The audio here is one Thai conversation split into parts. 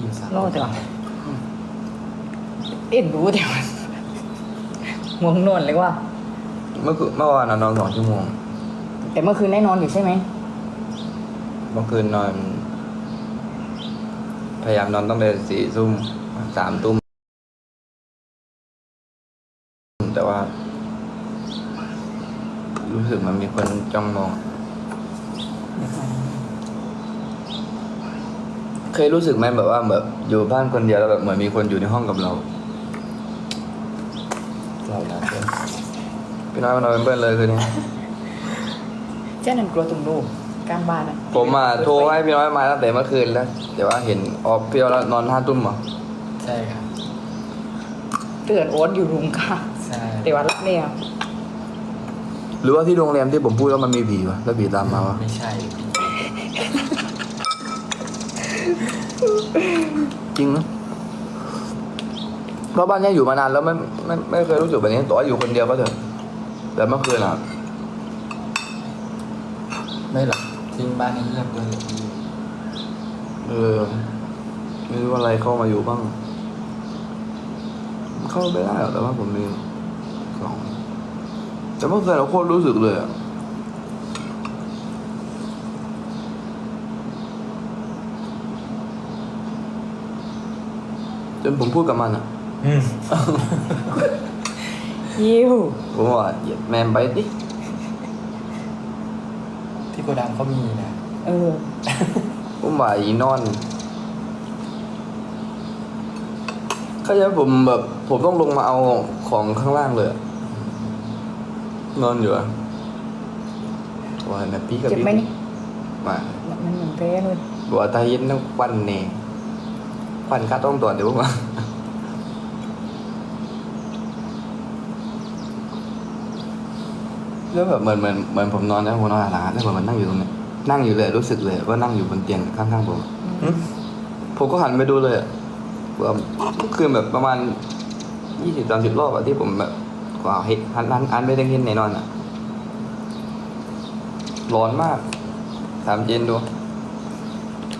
อยู่สามรอดแต่ว่าเอ็นรู้แต่ว่าง่วงนอนเลยว่า เมื่อคืนเมื่อวานนอนสองชั่วโมงแต่เมื่อคืนได้นอนอยู่ใช่ไหมเมื่อคืนนอน พยายามนอนตั้งแต่สี่ทุ่มสามทุ่มแต่ว่า รู้สึกมันมีคนจ้องมอง เคยรู้สึกไหมแบบว่าแบบอยู่บ้านคนเดียวแล้วแบบเหมือนมีคนอยู่ในห้องกับเราเรานะเพื่อนพี่น้อยมานอนเป็นเพื่อนเลยคืนนี้เจ้านันกลัวตุ่มลูกกลางบ้านอะผมอะโทรให้พี่น้อยมาตั้งแต่เมื่อคืนแล้วแต่ว่าเห็นออกพี่น้อยแล้วนอนห้าทุ่มเหรอใช่ครับเตือนโอ๊ตอยู่รุมค่ะใช่แต่ว่ารักเนี่ยหรือว่าที่โรงแรมที่ผมพูดว่ามันมีผีวะแล้วผีตามมาวะไม่ใช่ จริงนะเพราะบ้านเนี้ยอยู่มานานแล้วไม่ไม่ไม่เคยรู้สึกแบบนี้ต่อให้อยู่คนเดียวก็เถอะแต่เมื่อคืนอะ ไม่หรอกทิ้งบ้านนี้เงียบเลยพี่เออไม่รู้อะไรเข้ามาอยู่บ้าง เข้าไม่ได้หรอกแต่ว่าผมมีสองแต่เมื่อคืนเราโคตรรู้สึกเลยอะ จนผมพูดกับมันอะอืมยิวผมว่าเหยียดแมนไปดิที่โกดังเขามีนะเออผมว่าอีนอนก็จะผมแบบผมต้องลงมาเอาของข้างล่างเลยอะนอนอยู่อะว่าแบบพี่กับเจ็บพี่ไหมนี่มา มันเหมือนแพ้เลยบอกว่าตาเย็นต้องควันเน่ค วันกัดต้องตรวจเดี๋ยวผมว่าแล้วแบบเหมือนเหมือนเหมือนผมนอนแล้วผมนอนหลังแล้วเหมือนมันนั่งอยู่ตรงเนี้ยนั่งอยู่เลยรู้สึกเลย ว่านั่งอยู่บนเตียงข้างๆผมผมก็หันไปดูเลยอะว่าเมื่อคืนแบบประมาณยี่สิบสามสิบรอบอะที่ผมแบบว้าวเห็นหันหันหันไปทางเห็นไหนนอนอะร้อนมากถามเจนดู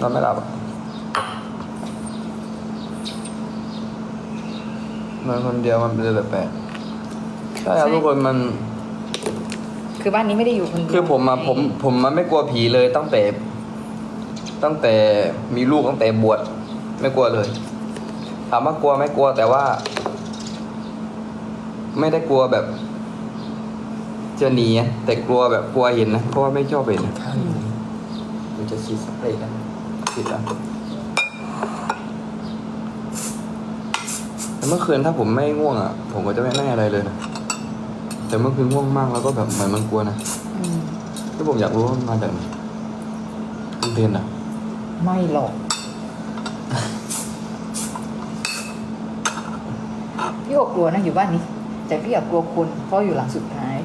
นอนไม่หลับอะ นอนคนเดียวมันเป็นแบบแปลกๆใช่ครับทุกคนมัน คือบ้านนี้ไม่ได้อยู่คนเดียวคือผมอะผมผมมันไม่กลัวผีเลยตั้งแต่ ตั้งแต่มีลูกตั้งแต่บวชไม่กลัวเลยถามว่ากลัวไม่กลัวแต่ว่า ไม่ได้กลัวแบบ จะหนีอะแต่กลัวแบบกลัวเห็นนะเพราะว่าไม่ชอบเห็นนะข้างนี้มันจะฉีดสเปรย์กันผิดอะแต่ เมื่อคืนถ้าผมไม่ง่วงอะ ผมก็จะไม่ไม่อะไรเลยนะ แต่เมื่อคืนง่วงมากแล้วก็แบบเหมือนมันกลัวนะอืมที่ผมอยากรู้ว่ามันมาจากไหนมันเรียนอะ ไม่หรอก พี่ก็กลัวนะอยู่บ้านนี้ แต่พี่อยากกลัวคนเพราะอยู่หลังสุดท้าย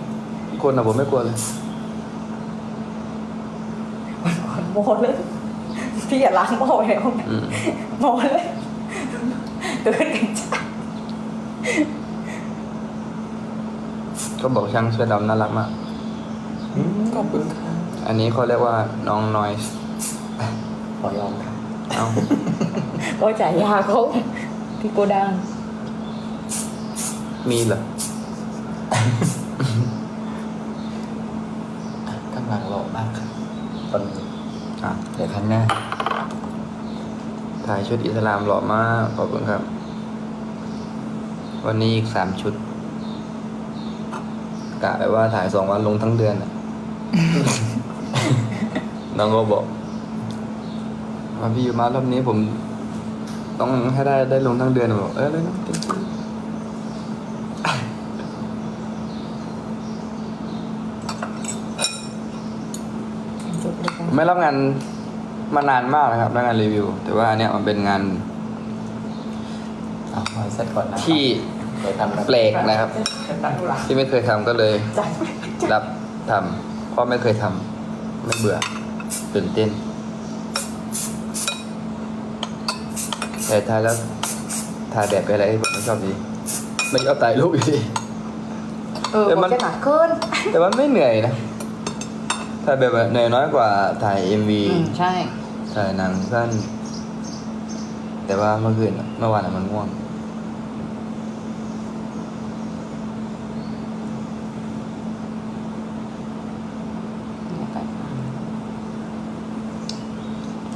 คนอะผมไม่กลัวเลยวันก่อนโมเลยพี่อย่าล้างหม้อไว้ในห้องน้อืมำโมเลย เดินกันจ้า ก็บอกช่างเสื้อดำน่ารักมาก อืมขอบคุณค่ะอันนี้เขาเรียกว่าน้องนอยส์ขอยอมค่ะเอ้าก็จ่ายยาเขาที่โกดัง มีเหรอข้างหลังหล่อมากค่ะตอนนี้อะเดี๋ยวครั้งหน้าถ่ายชุดอิสลามหล่อมาก ขอบคุณครับ วันนี้อีกสามชุด กะไปว่าถ่ายสองวันลงทั้งเดือนน่ะน้องก็บอกว่าพี่อยู่มารอบนี้ผม ต้องให้ได้ได้ลงทั้งเดือนบอกเออเลยนะเต็มที่ผมไม่รับงานมานานมากนะครับรับงานรีวิว แต่ว่าอันเนี้ยมันเป็นงานเอาเอาเสร็จก่อนนะที่ เดี๋ยวทำแปลกนะครับ ที่ไม่เคยทำก็เลยจัดรับทำเพราะไม่เคยทำไม่เบื่อตื่นเต้นแต่ทายแล้วทาแดดไปอะไรผมไม่ชอบดีไม่ชอบถ่ายรูปอยู่ดีเออแต่บมัอนกจะหนักขึ้นแต่มันไม่เหนื่อยนะถ่ายแบบเหนื่อยน้อยกว่าถ่ายเอ็มวีอืมใช่ถ่ายหนังสั้น แต่ว่าเมื่อคืนอะเมื่อวานอะมันง่วง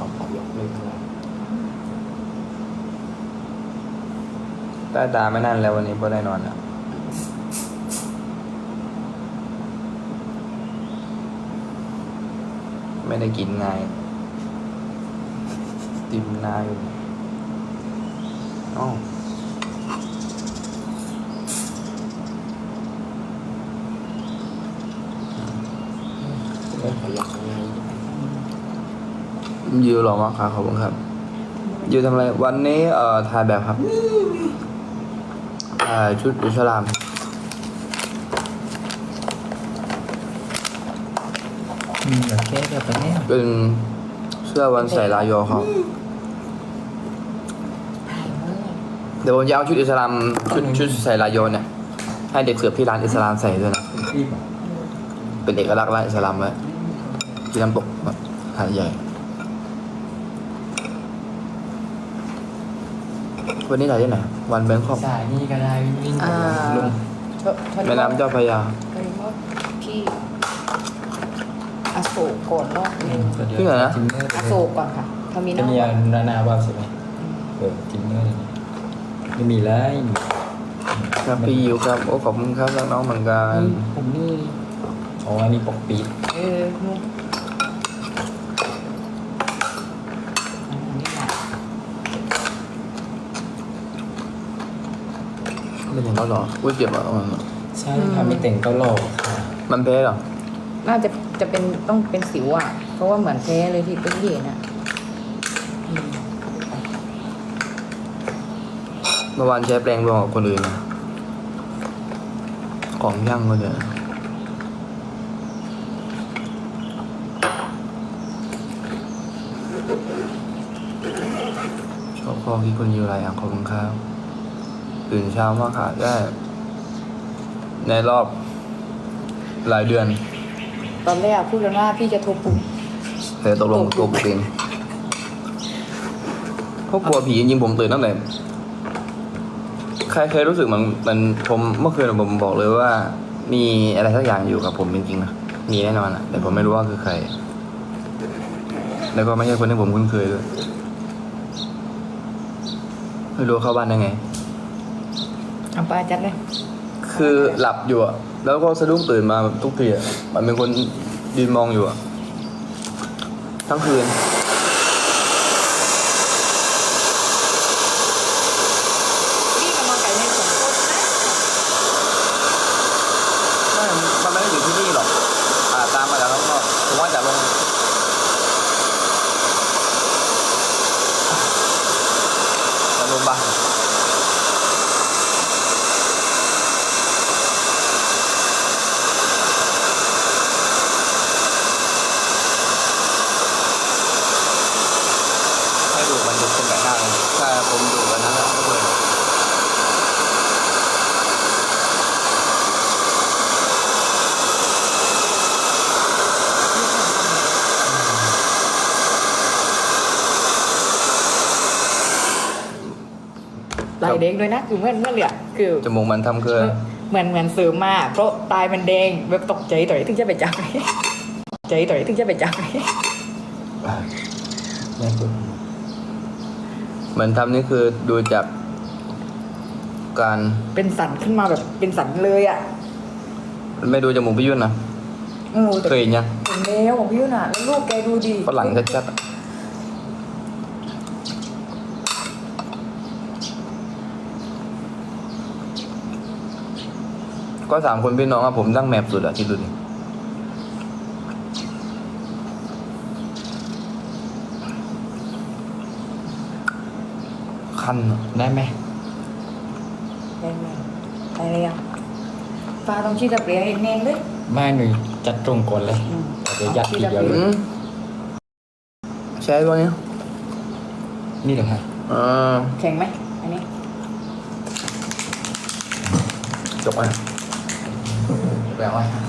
ขอขอยกเลยข้างหลังใต้ตาไม่นั่นแล้ววันนี้พอได้นอนแล้วไม่ได้กินง่ายติมนายอยู่อ้าว เริ่มขยับข้างใน ยูหล่อมากครับขอบคุณครับยูทำอะไร วันนี้เอ่อถ่ายแบบครับถ่ายชุดอุชรามอืมโอเคเดี๋ยวไปเนี่ยเป็นเสื้อวันใส่ลายโยเขาถ่ายมือเดี๋ยวผมจะเอาชุดอิสลามชุดชุดใส่ลายโยเนี่ยให้เด็กเสิร์ฟที่ร้านอิสลามใส่ด้วยนะรีบอะเป็นเอกลักษณ์ร้านอิสลามไว้ที่น้ำตกหาดใหญ่ วันนี้ถ่ายที่ไหน วันแบงคอกสายนี่ก็ได้วิ่งๆไปอ่าลุงชดชดแม่น้ำเจ้าพระยาไปว่าที่อโศกก่อนรอบนึงที่ไหนนะจิมเนอร์อโศกก่อนค่ะทามินจะอลมีนานาบ้างใช่ไหมเออจิมเนอร์ไม่มีแล้วครับพี่ยิวครับ โอ้ขอบคุณครับน้องๆเหมือนกันผมนี่อ๋ออันนี้ปกปิดเออนู่นอันนี้แหละ ไม่ถึงแล้วหรออุ้ยเจ็บอะอืมใช่ค่ะไม่แต่งก็หล่อค่ะมันแพ้เหรอ น่าจะจะเป็นต้องเป็นสิวอะ เพราะว่าเหมือนแพ้เลยที่เป็นเหยนอะอืมเมื่อวานใช้แปรงรวมกับคนอื่นนะของย่างก็เยอะชอบพอที่คนอยู่ไรอะขอบคุณครับ ตื่นเช้ามากค่ะได้ ในรอบหลายเดือน ตอนแรกพูดกันว่าพี่จะโทรปลุกแต่ตกลงตัวผมเองเพราะกลัวผีจริงๆผมตื่นตั้งแต่ใครเคยรู้สึกเหมือนมันผมเมื่อคืนผมบอกเลยว่า มีอะไรสักอย่างอยู่กับผมจริงๆนะมีแน่นอนอะแต่ผมไม่รู้ว่าคือใคร แล้วก็ไม่ใช่คนที่ผมคุ้นเคยด้วยไม่รู้เข้าบ้านได้ไง เอาไปจัดเลย คือหลับอยู่อะแล้วก็สะดุ้งตื่นมาแบบทุกทีอะมันเป็นคนยืนมองอยู่อะทั้งคืน พี่กำลังไก่ในสวนต้นนะ ไม่มันไม่ได้อยู่ที่นี่หรอก อ่า ตามมาจากข้างนอกผมว่าจะลงจะลงบ้านให้ดูมันดูเป็นแบบหน้าเลยถ้าผมดูอันนั้นอะก็เลย ลายแดงด้วยนะคือเมื่อเมื่อเหลือคือจมูกมันทำเกลือเหมือนเหมือนเสริมมาเพราะตายมันแดงแบบตกใจต่อยถึงจะไปจับใจต่อยถึงจะไปจับแม่คุณเหมือนทำนี่คือดูจากการเป็นสันขึ้นมาแบบเป็นสันเลยอะไม่ดูจมูกพี่ยุ่นนะเออแต่เคยเห็นยังเห็นแล้วของพี่ยุ่นอะแล้วลูกแกดูดีฝรั่งชัดๆ ก็สามคนพี่น้องอะผมตั้งแมปสุดอะคิดดูดิคันอะได้ไหมได้ไหมได้เลยอะฟ้าต้องชี้ตะเปรียงอีกเนนเลยไม่หนุ่ยจัดตรงก่อนเลยอืมเดี๋ยวยัดทีเดียวเลอืยมใช้ตัวนี้นี่เหรอฮะอ่าแข็งไหมอันนี้จบอะ แปลว่าห้า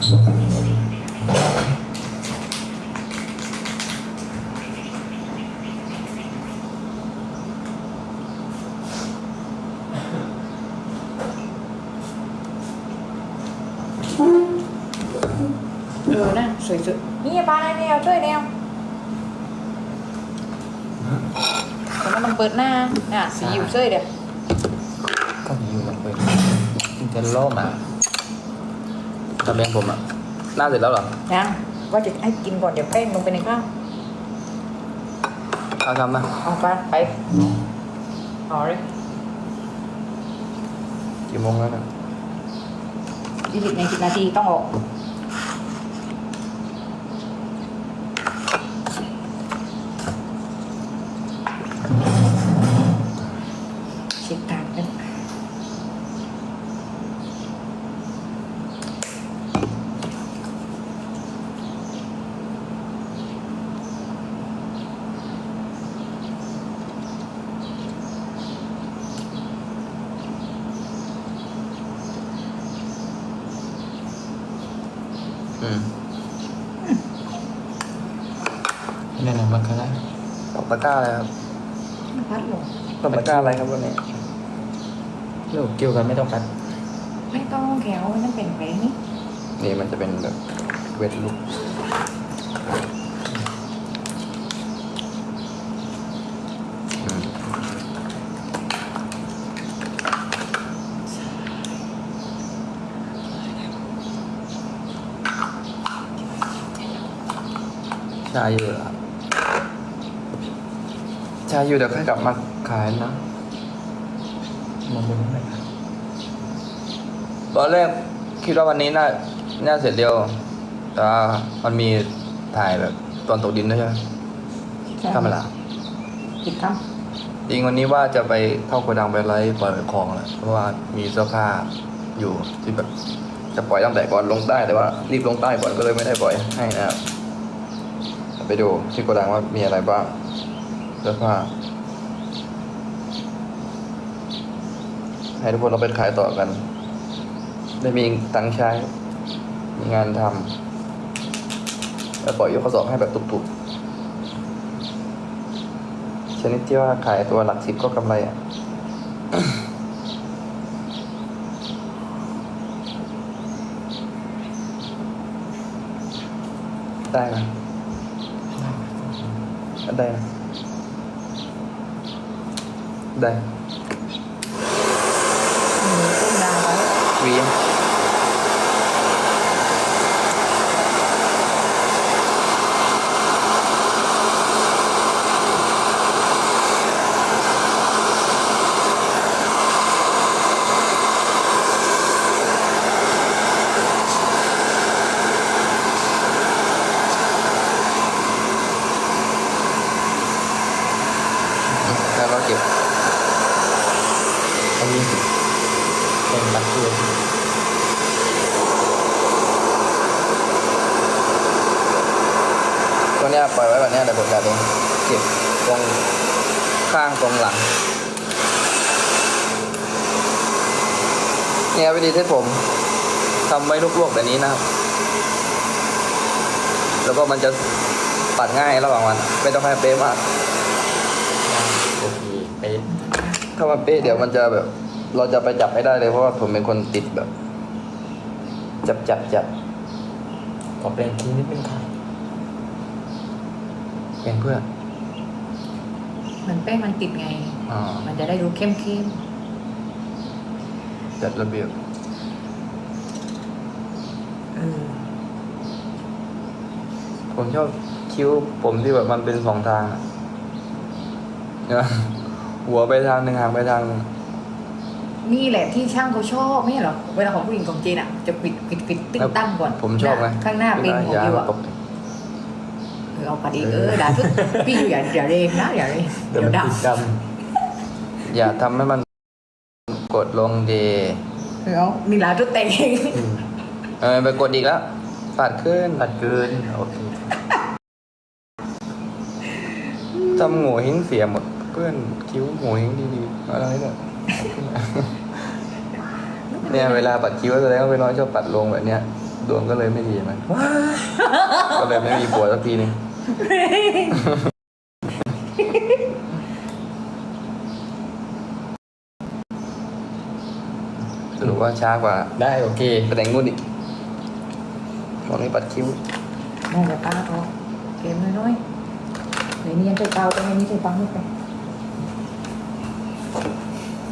เออนะสวยสุดนี่ปลาอะไรแนวช่วยแนวแต่ว่ามัเปิดหน้าน่ะสีอยู่เฉยเลยก็อยู่มันเปิดมัจะล่อมา ทำเลี้ยงผมอะหน้าเสร็จแล้วเหรอยังว่าจะให้กินก่อนเดี๋ยวแป้งลงไปในข้าวข้าวทำนะเอาไปไปเอาเลยกี่โมงแล้วนะยี่สิบในสิบนาทีต้องออกเช็คทางกัน อืม นั่นน่ะมันก็ได้ตกตะกร้าอะไรครับพัดลงตกตะกร้าอะไรครับวันนี้ลูกเกี่ยวกันไม่ต้องกัดไม่ต้องแขวมันเป็นแผลนี่นี่มันจะเป็นแบบเวทลุก ชาอยู่เหรอครับชาอยู่เดี๋ยวค่อยกลับมาขายนะมันบนไม่ได้ตอนแรกคิดว่าวันนี้น่า น่าเสร็จเร็วแต่ว่ามันมีถ่ายแบบตอนตกดินด้วยใช่ไหมข้ามเวลาผิดคจริงวันนี้ว่าจะไปเข้าโกดังไปไล่ปล่อยของแหละเพราะว่ามีเสื้อผ้าอยู่ที่แบบจะปล่อยตั้งแต่ก่อนลงใต้แต่ว่ารีบลงใต้ก่อนก็เลยไม่ได้ปล่อยให้นะครับ ไปดูที่โกดังว่ามีอะไรบ้างเสื้อผ้าให้ทุกคนเราไปขายต่อกัน ได้มีตังค์ใช้ มีงานทำแล้วปล่อยยกข้อสอบให้แบบตุกๆ ชนิดที่ว่าขายตัวหลักสิบก็กำไรอะได้ได้นะได้ำมีต้มดาวไว้ วีมแล้วเราเก็บ อันนี้เป็นบัตรเตือน ตัวเนี้ยปล่อยไว้แบบเนี้ยเดี๋ยวผมจะไปเก็บตรงข้างตรงหลัง เนี่ยวิธีเทสผมทำไว้ลวกๆแบบนี้นะครับ แล้วก็มันจะปัดง่ายระหว่างวัน ไม่ต้องให้เป๊ะมากโอเคไปถ้ามันเป๊ะเดี๋ยวมันจะแบบ เราจะไปจับไม่ได้เลยเพราะว่าผมเป็นคนติดแบบ จับจับจับขอแปลงทีนิดนึงค่ะแกงเพื่อน มันแป้งมันติดไงอ่ามันจะได้ดูเข้มเข้ม จัดระเบียบๆเออผมชอบคิ้วผมที่แบบมันเป็นสองทางอะเนี่ยหัวไปทางหนึ่งหางไปทางหนึ่งนี่แหละที่ช่างเขาชอบไม่ใช่เหรอเวลาของผู้หญิงของจีนอะ จะปิดปิดปิดติ้งตั้งก่อนผมชอบหไงน้าข้างหน้าเป็นหัวอย่าคิวให้อะมันตกเออเอาปัดอีกเออด่าทุกพี่อยู่อย่าอย่าเรงนะอย่าเรงเดี๋เดี๋ยยววมันด่าติดดอย่าทำให้มันกด ลงเดเออเอานี่ลาทุกแต่งเองำอืมเออไปกดอีกแล้วปาดขึ้นบัตรเกินโอเคทำโง่เฮงเสียหมด เพื่อนคิ้วโง่เฮงดีๆอะไรเนี่ยเนี่ยเวลาปัดคิ้วแสดงว่าเป็นน้อยชอบปัดลงแบบเนี้ย ดวงก็เลยไม่ดีมันก็เลยไม่มีผัวสักทีนึง สรุป ว่าช้ากว่าได้โอเคไปแต่งงุ่นอีกบอกให้ปัดคิ้วน่าจะป้าเขาเกมน้อยๆไหนนี่ยังใส่เตาตรงนี้ใส่ปังไม่ไป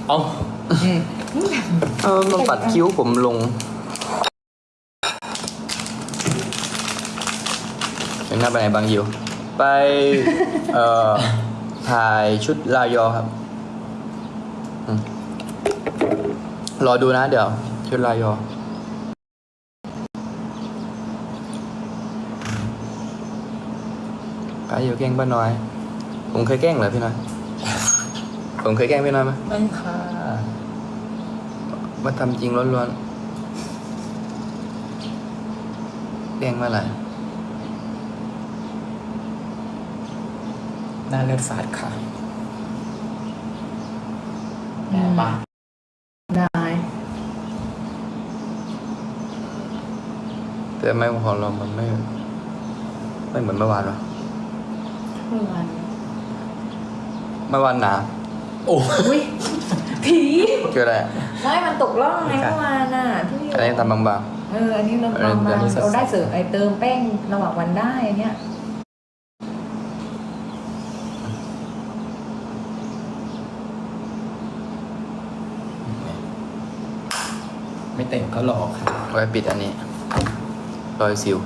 เอ้าเออมันปัดคิ้วผมลงเป็นหน้าไปไหนบางยิวไป เอ่อ ถ่ายชุดลายอครับอืม รอดูนะเดี๋ยว ชุดลายอไปอยู่แกล้งป้าน้อย ผมเคยแกล้งเหรอพี่น้อย ผมเคยแกล้งพี่น้อยไหมไม่ค่ะว่าทำจริงล้วนๆแกล้งเมื่อไหร่หน้าเลือดฝาดค่ะแย่ปะ ได้ แต่ไม่ของเรามันไม่ ไม่เหมือนเมื่อวานหรอเมื่อวานเมื่อวานหนาโอ้อุ้ยผีคืออะไรอะไม่มันตกล่องไงเมื่อวานน่ะที่อันนี้ทำบางเอออันนี้เราอันนี้ทำมาอันนี้สัดเราได้เสริมไอเติมแป้งระหว่างวันได้อันเนี้ยไม่เต็มก็หลอกค่ะๆไว้ปิดอันนี้ รอยสิว